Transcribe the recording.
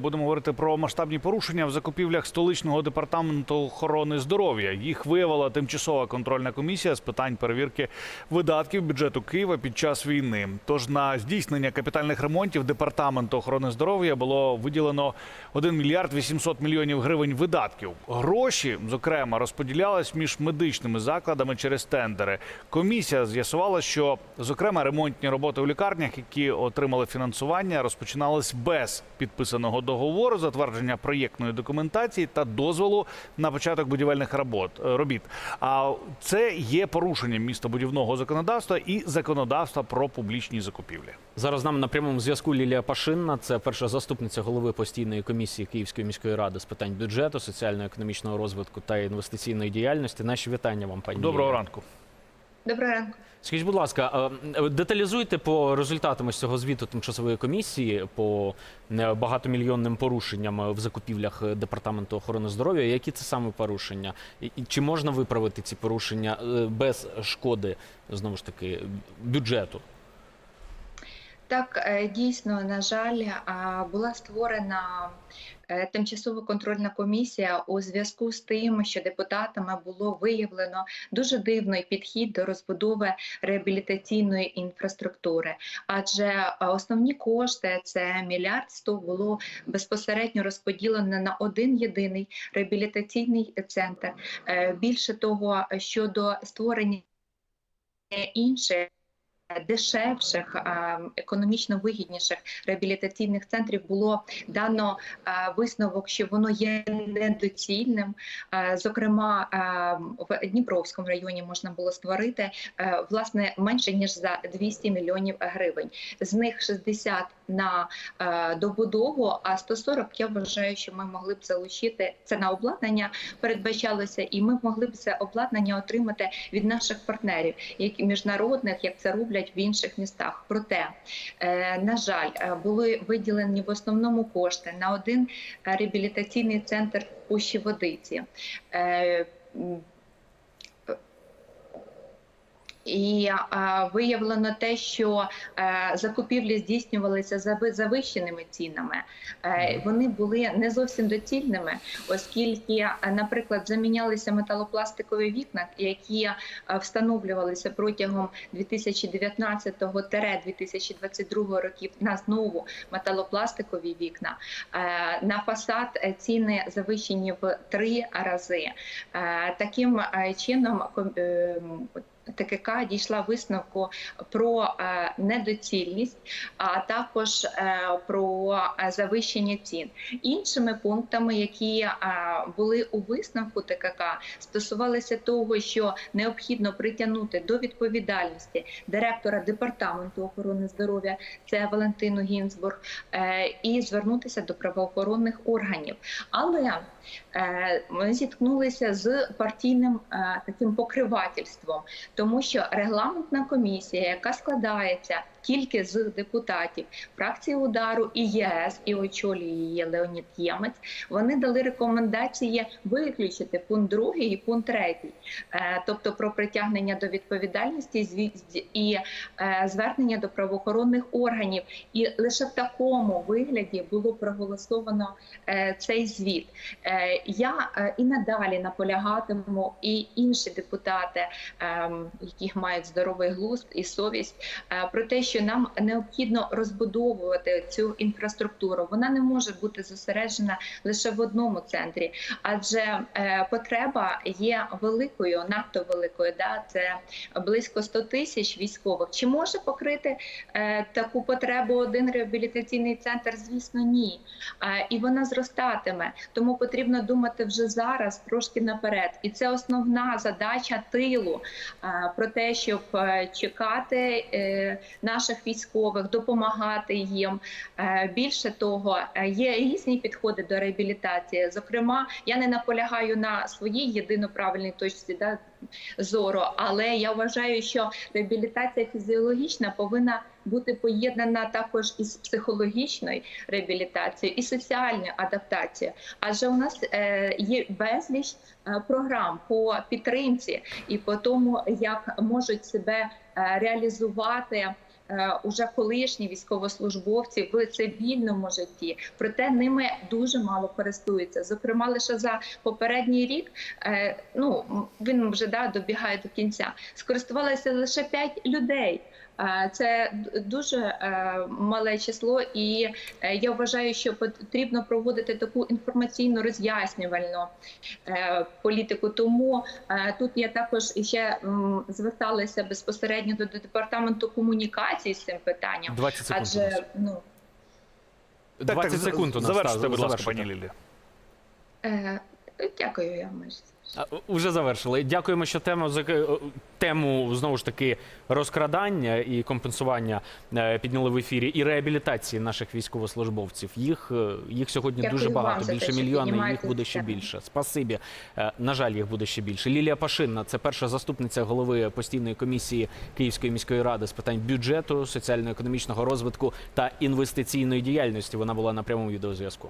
будемо говорити про масштабні порушення в закупівлях столичного департаменту охорони здоров'я. Їх виявила тимчасова контрольна комісія з питань перевірки видатків бюджету Києва під час війни. Тож на здійснення капітальних ремонтів департаменту охорони здоров'я було виділено 1 мільярд 800 мільйонів гривень видатків. Гроші, зокрема, розподілялись між медичними закладами через тендери. Комісія з'ясувала, що зокрема ремонтні роботи у лікарнях, які отримали фінансування, розпочинались без підписаного договору, затвердження проєктної документації та дозволу на початок будівельних робот робіт. А це є порушенням містобудівного законодавства і законодавства про публічні закупівлі. Зараз з нами на прямому зв'язку Лілія Пашинна, це перша заступниця голови постійної комісії Київської міської ради з питань бюджету, соціально-економічного розвитку та інвестиційної діяльності. Наші вітання вам, пані. Доброго ранку. Доброго ранку. Скажіть, будь ласка, е, деталізуйте по результатам ось цього звіту тимчасової комісії по е, багатомільйонним порушенням в закупівлях е, департаменту охорони здоров'я. Які це саме порушення? І і чи можна виправити ці порушення е, без шкоди знову ж таки бюджету? Так, е, дійсно, на жаль, була створена е, тимчасова контрольна комісія у зв'язку з тим, що депутатами було виявлено дуже дивний підхід до розбудови реабілітаційної інфраструктури. Адже е, основні кошти це мільярд сто було безпосередньо розподілено на один єдиний реабілітаційний центр. Більше того, щодо створення інших дешевших, економічно вигідніших реабілітаційних центрів було дано висновок, що воно є недоцільним. Зокрема, в Дніпровському районі можна було створити власне менше ніж за 200 мільйонів гривень. З них 60 на е, добудову, а 140 я вважаю, що ми могли б залучити це на обладнання. Передбачалося, і ми могли б це обладнання отримати від наших партнерів, які міжнародних, як це роблять в інших містах. Проте, е, на жаль, е, були виділені в основному кошти на один реабілітаційний центр в Пущі Водиці. Е, і виявлено те, що е, закупівлі здійснювалися за завищеними цінами. Е, вони були не зовсім доцільними, оскільки, е, наприклад, замінялися металопластикові вікна, які е, встановлювалися протягом 2019-2022 років на знову металопластикові вікна. Е, на фасад е, ціни завищені в три рази. Е, таким чином е, ТКК дійшла висновку про е, недоцільність, а також е, про е, завищення цін. Іншими пунктами, які були у висновку ТКК, стосувалися того, що необхідно притягнути до відповідальності директора департаменту охорони здоров'я, це Валентину Гінзбург, і звернутися до правоохоронних органів. Але ми зіткнулися з партійним таким покривательством, тому що регламентна комісія, яка складається тільки з депутатів фракції удару і ЄС, і очолює її Леонід Ємець, вони дали рекомендації виключити пункт другий і пункт третій, е, тобто про притягнення до відповідальності і е, звернення до правоохоронних органів. І лише в такому вигляді було проголосовано е, цей звіт. Я і надалі наполягатиму, і інші депутати, ем, які мають здоровий глузд і совість, про те, що нам необхідно розбудовувати цю інфраструктуру. Вона не може бути зосереджена лише в одному центрі, адже е, потреба є великою, надто великою. Да? Це близько 100 тисяч військових. Чи може покрити е, таку потребу один реабілітаційний центр? Звісно, ні. І вона зростатиме. Тому потрібно думати вже зараз, трошки наперед. І це основна задача тилу е, про те, щоб чекати е, наших військових, допомагати їм. Е, Більше того, е, є різні підходи до реабілітації. Зокрема, я не наполягаю на своїй єдино правильній точці да, зору, але я вважаю, що реабілітація фізіологічна повинна бути поєднана також із психологічною реабілітацією і соціальною адаптацією. Адже у нас е, є безліч програм по підтримці і по тому, як можуть себе реалізувати уже колишні військовослужбовці в цивільному житті, проте ними дуже мало користуються. Зокрема, лише за попередній рік, е, ну він вже да добігає до кінця. Скористувалися лише 5 людей. Е, Це дуже е, мале число, і е, я вважаю, що потрібно проводити таку інформаційно роз'яснювальну політику. Тому тут я також ще зверталася безпосередньо до департаменту комунікацій з цим питанням, 20 секунд. адже ну 20 секунд у нас. Завершите, будь ласка, пані Лілі. Дякую, я майже. А, Уже завершили. Дякуємо, що тему зак- тему знову ж таки розкрадання і компенсування е, підняли в ефірі і реабілітації наших військовослужбовців. Їх е, їх сьогодні Дякую дуже багато, те, більше що мільйона. Їх буде ще більше. Спасибі. Е, На жаль, їх буде ще більше. Лілія Пашинна, це перша заступниця голови постійної комісії Київської міської ради з питань бюджету, соціально-економічного розвитку та інвестиційної діяльності. Вона була на прямому відеозв'язку.